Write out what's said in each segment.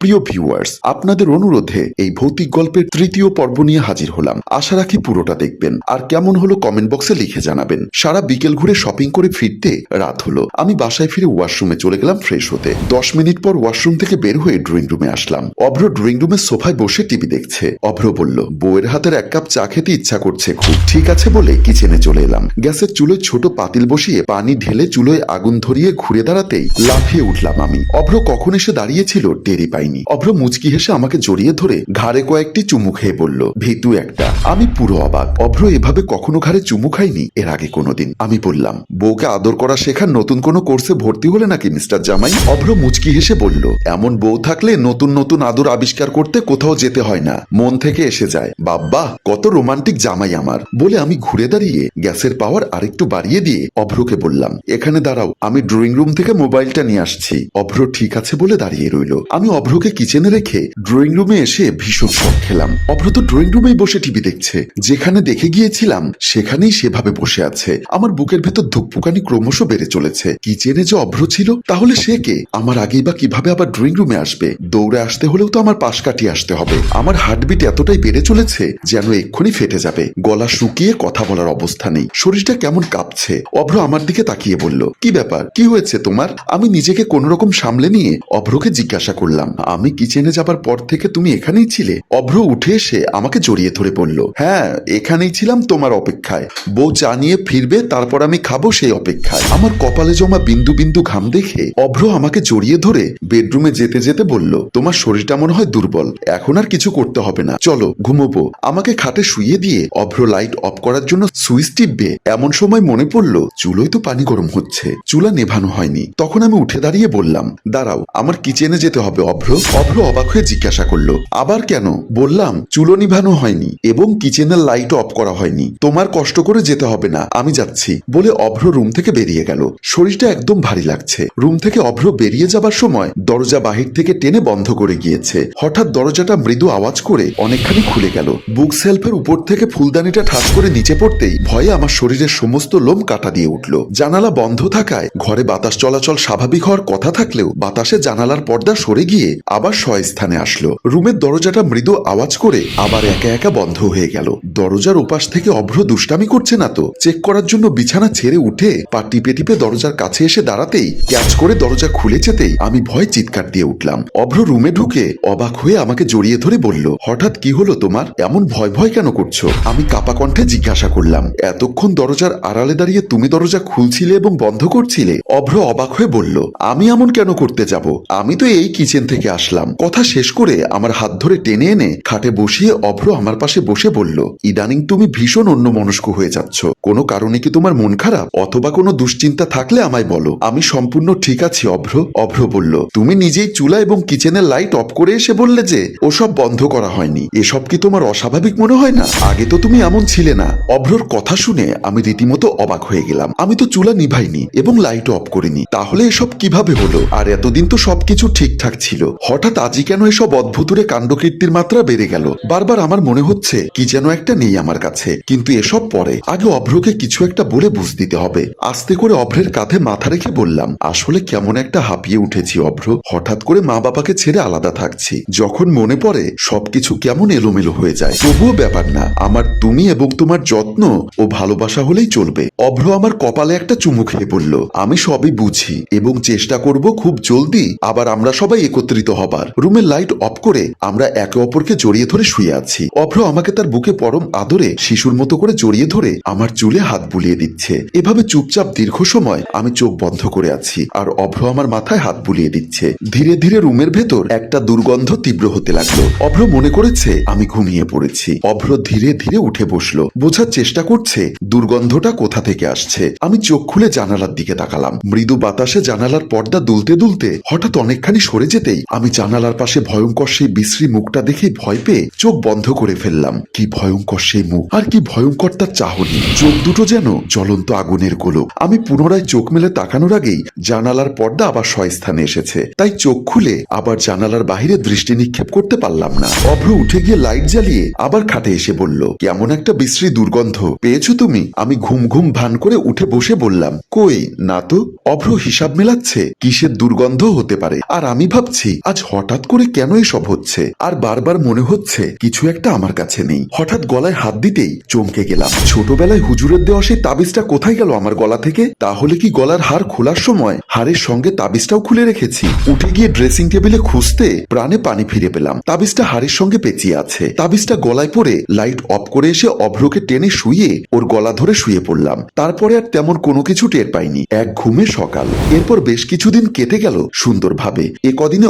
প্রিয় ভিউয়ার্স আপনাদের অনুরোধে এই ভৌতিক গল্পের তৃতীয় পর্ব নিয়ে হাজির হলাম। আশা রাখি পুরোটা দেখবেন। আর কেমন হলো কমেন্ট বক্সে লিখে জানাবেন। সারা বিকেল ঘুরে শপিং করে ফিরতে রাত হলো। আমি বাসায় ফিরে ওয়াশরুমে চলে গেলাম ফ্রেশ হতে। দশ মিনিট পর ওয়াশরুম থেকে বের হয়ে ড্রয়িং রুমে আসলাম। অভ্র ড্রয়িং রুমের সোফায় বসে টিভি দেখছে। অভ্র বলল, বউয়ের হাতের এক কাপ চা খেতে ইচ্ছা করছে খুব। ঠিক আছে বলে কিচেনে চলে এলাম। গ্যাসের চুলোয় ছোট পাতিল বসিয়ে পানি ঢেলে চুলোয় আগুন ধরিয়ে ঘুরে দাঁড়াতেই লাফিয়ে উঠলাম আমি। অভ্র কখন এসে দাঁড়িয়েছিল টেরি পাইনি। অভ্র মুচকি হেসে আমাকে জড়িয়ে ধরে ঘাড়ে কয়েকটি চুমু খেয়ে বলল, ভীতু একটা, আমি পুরো অবাক। অভ্র এভাবে কখনো ঘাড়ে চুমু খাইনি? এর আগে কোনোদিন। আমি বললাম, বউকে আদর করা শেখার নতুন কোনো কোর্সে ভর্তি হলে নাকি, মিস্টার জামাই? অভ্র মুচকি হেসে বলল, এমন বউ থাকলে নতুন নতুন আদর আবিষ্কার করতে কোথাও যেতে হয় না। মন থেকে এসে যায়। বাব্বা, কত রোমান্টিক জামাই আমার। বলে আমি ঘুরে দাঁড়িয়ে গ্যাসের পাওয়ার আরেকটু বাড়িয়ে দিয়ে অভ্রকে বললাম, এখানে দাঁড়াও, আমি ড্রয়িং রুম থেকে মোবাইলটা নিয়ে আসছি। অভ্র ঠিক আছে বলে দাঁড়িয়ে রইল। আমি অভ্রকে কিচেনে রেখে ড্রয়িং রুমে এসে ভীষণ শখ খেলাম। অভ্র ড্রয়িং রুমেই বসে টিভি দেখছে। যেখানে দেখে গিয়েছিলাম, সেখানেই সেভাবে বসে আছে। আমার বুকের ভেতর ধুকপুকানি ক্রমশ বেড়ে চলেছে। কিচেনে যে অভ্র ছিল, তাহলে সে কে? আমার আগেই বা কীভাবে আবার ড্রয়িং রুমে আসবে? দৌড়ে আসতে হলেও তো আমার পাশ কাটিয়ে আসতে হবে। আমার হার্টবিট এতটাই বেড়ে চলেছে যেন এক্ষুনি ফেটে যাবে। গলা শুকিয়ে কথা বলার অবস্থা নেই। শরীরটা কেমন কাঁপছে। অভ্র আমার দিকে তাকিয়ে বলল, কি ব্যাপার? কি হয়েছে তোমার? আমি নিজেকে কোন রকম সামলে নিয়ে অভ্রকে জিজ্ঞাসা করলাম। আমি কিচেনে যাবার পর থেকে তুমি এখানেই ছিলে। অভ্র উঠে এসে আমাকে জড়িয়ে ধরে বলল হ্যাঁ এখানেই ছিলাম তোমার অপেক্ষায়। বউ চা নিয়ে ফিরবে, তারপর আমি খাব সেই অপেক্ষায়। আমার কপালে জমা বিন্দু বিন্দু ঘাম দেখে অভ্র আমাকে জড়িয়ে ধরে বেডরুমে যেতে যেতে বলল, তোমার শরীরটা মনে হয় দুর্বল, এখন আর কিছু করতে হবে না। চলো, ঘুমোবো। আমাকে খাটে শুয়ে দিয়ে অভ্র লাইট অফ করার জন্য সুইচ টিপবে। এমন সময় মনে পড়ল, চুলোয় তো পানি গরম হচ্ছে, চুলা নেভানো হয়নি। তখন আমি উঠে দাঁড়িয়ে বললাম, দাঁড়াও, আমার কিচেনে যেতে হবে অভ্র। অভ্র অবাক হয়ে জিজ্ঞাসা করল, আবার কেন? বললাম, চুলো নিভানো হয়নি এবং কিচেনের লাইট অফ করা হয়নি। তোমার কষ্ট করে যেতে হবে না, আমি যাচ্ছি। বলে অভ্র রুম থেকে বেরিয়ে গেল। শরীরটা একদম ভারী লাগছে। রুম থেকে অভ্র বেরিয়ে যাবার সময় দরজা বাহির থেকে টেনে বন্ধ করে গিয়েছে। হঠাৎ দরজাটা মৃদু আওয়াজ করে অনেকখানি খুলে গেল। বুক সেলফের উপর থেকে ফুলদানিটা ঠাস করে নিচে পড়তেই ভয়ে আমার শরীরের সমস্ত লোম কাটা দিয়ে উঠল। জানালা বন্ধ থাকায় ঘরে বাতাস চলাচল স্বাভাবিক হওয়ার কথা থাকলেও বাতাসে জানালার পর্দা সরে গিয়ে আবার স্বস্থানে আসলো। রুমের দরজাটা মৃদু আওয়াজ করে আবার একা একা বন্ধ হয়ে গেল। দরজার ওপাশ থেকে অভ্র দুষ্টামি করছে না তো। চেক করার জন্য বিছানা ছেড়ে উঠে পা টিপে টিপে দরজার কাছে এসে দাঁড়াতেই, ক্যাচ করে দরজা খুলে যেতেই আমি ভয় চিৎকার দিয়ে উঠলাম। অভ্র রুমে ঢুকে অবাক হয়ে আমাকে জড়িয়ে ধরে বলল, হঠাৎ কি হলো তোমার? এমন ভয় ভয় কেন করছ? আমি কাপা কণ্ঠে জিজ্ঞাসা করলাম, এতক্ষণ দরজার আড়ালে দাঁড়িয়ে তুমি দরজা খুলছিলে এবং বন্ধ করছিলে? অভ্র অবাক হয়ে বলল, আমি এমন কেন করতে যাব? আমি তো এই কিচেন থেকে আসলাম। কথা শেষ করে আমার হাত ধরে টেনে এনে খাটে বসিয়ে অভ্র আমার পাশে বসে বলল, ইদানিং তুমি ভীষণ অন্য মনস্ক হয়ে যাচ্ছ। কোনো কারণে কি তোমার মন খারাপ? অথবা কোনো দুশ্চিন্তা থাকলে আমায় বলো। আমি সম্পূর্ণ ঠিক আছি, অভ্র। অভ্র বলল, তুমি নিজেই চুলা এবং কিচেনের লাইট অফ করে এসে বললে যে ওসব বন্ধ করা হয়নি। এসব কি তোমার অস্বাভাবিক মনে হয় না? আগে তো তুমি এমন ছিলে না। অভ্রর কথা শুনে আমি রীতিমতো অবাক হয়ে গেলাম। আমি তো চুলা নিভাইনি এবং লাইট অফ করিনি। তাহলে এসব কীভাবে হলো? আর এতদিন তো সবকিছু ঠিকঠাক ছিল। হঠাৎ আজই কেন এসব অদ্ভুতুরে কাণ্ডকীর্তির মাত্রা বেড়ে গেল? বারবার আমার মনে হচ্ছে, কি যেন একটা নেই আমার কাছে। কিন্তু এসব পরে আগে অভ্রকে কিছু একটা বলে বুঝ দিতে হবে। আস্তে করে অভ্রের কাঁধে মাথা রেখে বললাম, আসলে কেমন একটা হাঁপিয়ে উঠেছি অভ্র। হঠাৎ করে মা বাবাকে ছেড়ে আলাদা থাকছি। যখন মনে পড়ে, সবকিছু কেমন এলোমেলো হয়ে যায়। তবুও ব্যাপার না, আমার তুমি এবং তোমার যত্ন ও ভালোবাসা হলেই চলবে। অভ্র আমার কপালে একটা চুমু খেয়ে বলল, আমি সবই বুঝি এবং চেষ্টা করব খুব জলদি আবার আমরা সবাই একত্রিত হবার। রুমের লাইট অফ করে আমরা একে অপরকে জড়িয়ে ধরে শুয়ে আছি। অভ্র আমাকে তার বুকে পরম আদরে শিশুর মতো করে জড়িয়ে ধরে আমার চুলে হাত বুলিয়ে দিচ্ছে। এভাবে চুপচাপ দীর্ঘ সময় আমি চোখ বন্ধ করে আছি আর অভ্র আমার মাথায় হাত বুলিয়ে দিচ্ছে। ধীরে ধীরে রুমের ভেতর একটা দুর্গন্ধ তীব্র হতে লাগল। অভ্র মনে করেছে আমি ঘুমিয়ে পড়েছি। অভ্র ধীরে ধীরে উঠে বসল। বোঝার চেষ্টা করছে, দুর্গন্ধটা কোথা থেকে আসছে? আমি চোখ খুলে জানালার দিকে তাকালাম। মৃদু বাতাসে জানালার পর্দা দুলতে দুলতে হঠাৎ অনেকখানি সরে যেতেই আমি জানালার পাশে ভয়ঙ্কর সেই বিশ্রী মুখটা দেখে ভয় পেয়ে চোখ বন্ধ করে ফেললাম। কি ভয়ঙ্কর সেই মুখ, আর কি ভয়ঙ্কর তার চাহনি। চোখ দুটো যেন জ্বলন্ত আগুনের গোলক। আমি পুনরায় চোখ মেলে তাকানোর আগেই জানালার পর্দা আবার স্বস্থানে এসেছে। তাই চোখ খুলে আবার জানালার বাহিরে দৃষ্টি নিক্ষেপ করতে পারলাম না। অভ্র উঠে গিয়ে লাইট জ্বালিয়ে আবার খাটে এসে বলল, কেমন একটা বিশ্রী দুর্গন্ধ। পেয়েছ তুমি? আমি ঘুম ঘুম ভান করে উঠে বসে বললাম, কই, না তো? অভ্র হিসাব মেলাচ্ছে। কিসের দুর্গন্ধ হতে পারে? আর আমি ভাবছি আজ হঠাৎ করে কেন এসব হচ্ছে? আর বারবার মনে হচ্ছে কিছু একটা আমার কাছে নেই। হঠাৎ গলায় হাত দিতেই চমকে গেলাম। ছোটবেলায় হুজুরের দেওয়া সেই তাবিজটা কোথায় গেল আমার গলা থেকে? তাহলে কি গলার হার খোলার সময় হারের সঙ্গে তাবিজটাও খুলে রেখেছি? উঠে গিয়ে ড্রেসিং টেবিলে খুঁজতে প্রাণে পানি ফিরে পেলাম। তাবিজটা হারের সঙ্গে পেঁচিয়ে আছে। তাবিজটা গলায় পরে লাইট অফ করে এসে অভ্রকে টেনে শুয়ে ওর গলা ধরে শুয়ে পড়লাম। তারপরে আর তেমন কোনো কিছু টের পাইনি। এক ঘুমে সকাল। এরপর বেশ কিছুদিন কেটে গেল সুন্দরভাবে। এ কদিনে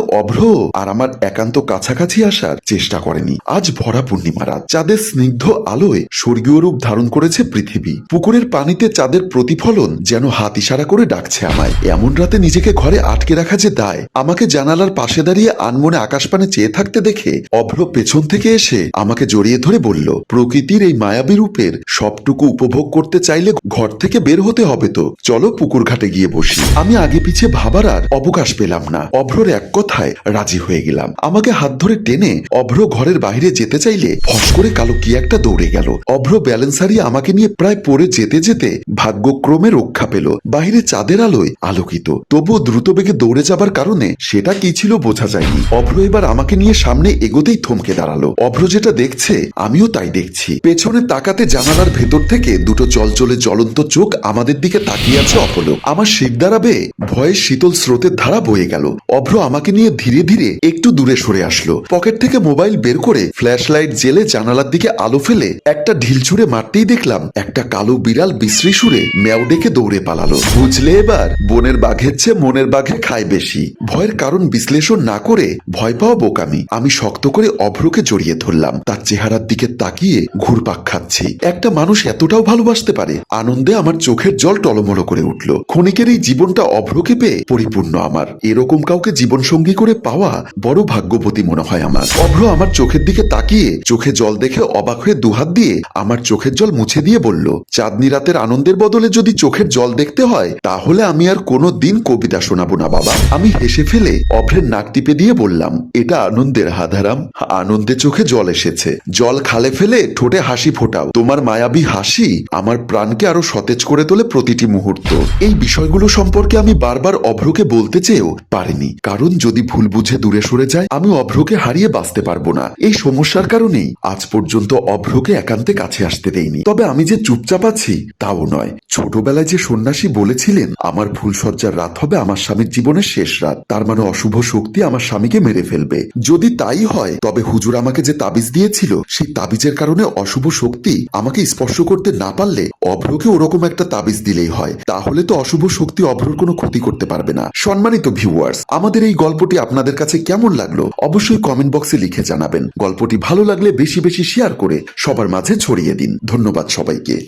আর আমার একান্ত কাছাকাছি আসার চেষ্টা করেনি। আজ ভরা পূর্ণিমা রাত। চাঁদের স্নিগ্ধ আলোয় স্বর্গীয় রূপ ধারণ করেছে পৃথিবী। পুকুরের পানিতে চাঁদের প্রতিফলন যেন হাত ইশারা করে ডাকছে আমায়। এমন রাতে নিজেকে ঘরে আটকে রাখা যে দায়, আমাকে জানালার পাশে দাঁড়িয়ে আনমনে আকাশপানে চেয়ে থাকতে দেখে অভ্র পেছন থেকে এসে আমাকে জড়িয়ে ধরে বলল, প্রকৃতির এই মায়াবী রূপের সবটুকু উপভোগ করতে চাইলে ঘর থেকে বের হতে হবে তো। চলো পুকুর ঘাটে গিয়ে বসি। আমি আগে পিছে ভাবার আর অবকাশ পেলাম না। অভ্রর এক কথায় রাজি হয়ে গেলাম। আমাকে হাত ধরে টেনে অভ্র ঘরের বাইরে যেতে চাইলে ফস করে কালো কি একটা দৌড়ে গেল। অভ্র ব্যালেন্স হারিয়ে আমাকে নিয়ে প্রায় পড়ে যেতে যেতে ভাগ্যক্রমে রক্ষা পেল। বাহিরে চাঁদের আলোয় আলোকিত। তবুও দ্রুত বেগে দৌড়ে যাবার কারণে সেটা কি ছিল বোঝা যায়নি। অভ্র এবার আমাকে নিয়ে সামনে এগোতেই থমকে দাঁড়াল। অভ্র যেটা দেখছে, আমিও তাই দেখছি। পেছনে তাকাতে জানালার ভেতর থেকে দুটো চলচলে জ্বলন্ত চোখ আমাদের দিকে তাকিয়ে আছে অপলক আমার শিখ দাঁড়াবে ভয়ে শীতল স্রোতের ধারা বয়ে গেল। অভ্র আমাকে নিয়ে ধীরে ধীরে ধীরে একটু দূরে সরে আসলো। পকেট থেকে মোবাইল বের করে ফ্ল্যাশ লাইট জেলে জানালার দিকে আলো ফেলে একটা ঢিল ছুঁড়ে মারতেই দেখলাম, একটা কালো বিড়াল বিশ্রী সুরে ম্যাও ডেকে দৌড়ে পালালো। বুঝলে এবার, বনের বাঘের চেয়ে মনের বাঘে খায় বেশি। ভয়ের কারণ বিশ্লেষণ না করে ভয় পাওয়া বোকামি। আমি শক্ত করে অভ্রকে জড়িয়ে ধরলাম। তার চেহারার দিকে তাকিয়ে ঘুরপাক খাচ্ছি। একটা মানুষ এতটাও ভালোবাসতে পারে, আনন্দে আমার চোখের জল টলমলো করে উঠল। ক্ষণিকের এই জীবনটা অভ্রকে পেয়ে পরিপূর্ণ আমার। এরকম কাউকে জীবন সঙ্গী করে পাওয়া বড় ভাগ্যবতী মনে হয় আমার। অভ্র আমার চোখের দিকে তাকিয়ে চোখে জল দেখে অবাক হয়ে দুহাত দিয়ে আমার চোখের জল মুছে দিয়ে বলল, চাঁদনি রাতের আনন্দের বদলে যদি চোখের জল দেখতে হয়, তাহলে আমি আর কোনো দিন কবিতা শোনাবো না, বাবা। আমি হেসে ফেলে অভ্রের নাক টিপে দিয়ে বললাম, এটা আনন্দের হাধারাম। আনন্দে চোখে জল এসেছে। জল খালে ফেলে ঠোঁটে হাসি ফোটাও। তোমার মায়াবী হাসি আমার প্রাণকে আরও সতেজ করে তোলে প্রতিটি মুহূর্ত। এই বিষয়গুলো সম্পর্কে আমি বারবার অভ্রকে বলতে চেয়েও পারিনি। কারণ যদি ভুল বুঝে দূরে সরে যায়, আমি অভ্রকে হারিয়ে বাঁচতে পারব না। এই সমস্যার কারণেই আজ পর্যন্ত অভ্রকে একান্তে কাছে আসতে দেইনি। তবে আমি যে চুপচাপ আছি, তাও নয়। ছোটবেলায় যে সন্ন্যাসী বলেছিলেন, আমার ফুলসজ্জার রাত হবে আমার স্বামীর জীবনের শেষ রাত। তার মানে অশুভ শক্তি আমার স্বামীকে মেরে ফেলবে। যদি তাই হয়, তবে হুজুর আমাকে যে তাবিজ দিয়েছিল, সেই তাবিজের কারণে অশুভ শক্তি আমাকে স্পর্শ করতে না পারলে অভ্রকে ওরকম একটা তাবিজ দিলেই হয়। তাহলে তো অশুভ শক্তি অভ্রর কোনো ক্ষতি করতে পারবে না। সম্মানিত ভিউয়ার্স আমাদের এই গল্পটি আপনাদের কাছে কেমন লাগল, অবশ্যই কমেন্ট বক্সে লিখে জানাবেন। গল্পটি ভালো লাগলে বেশি বেশি শেয়ার করে সবার মাঝে ছড়িয়ে দিন। ধন্যবাদ সবাইকে।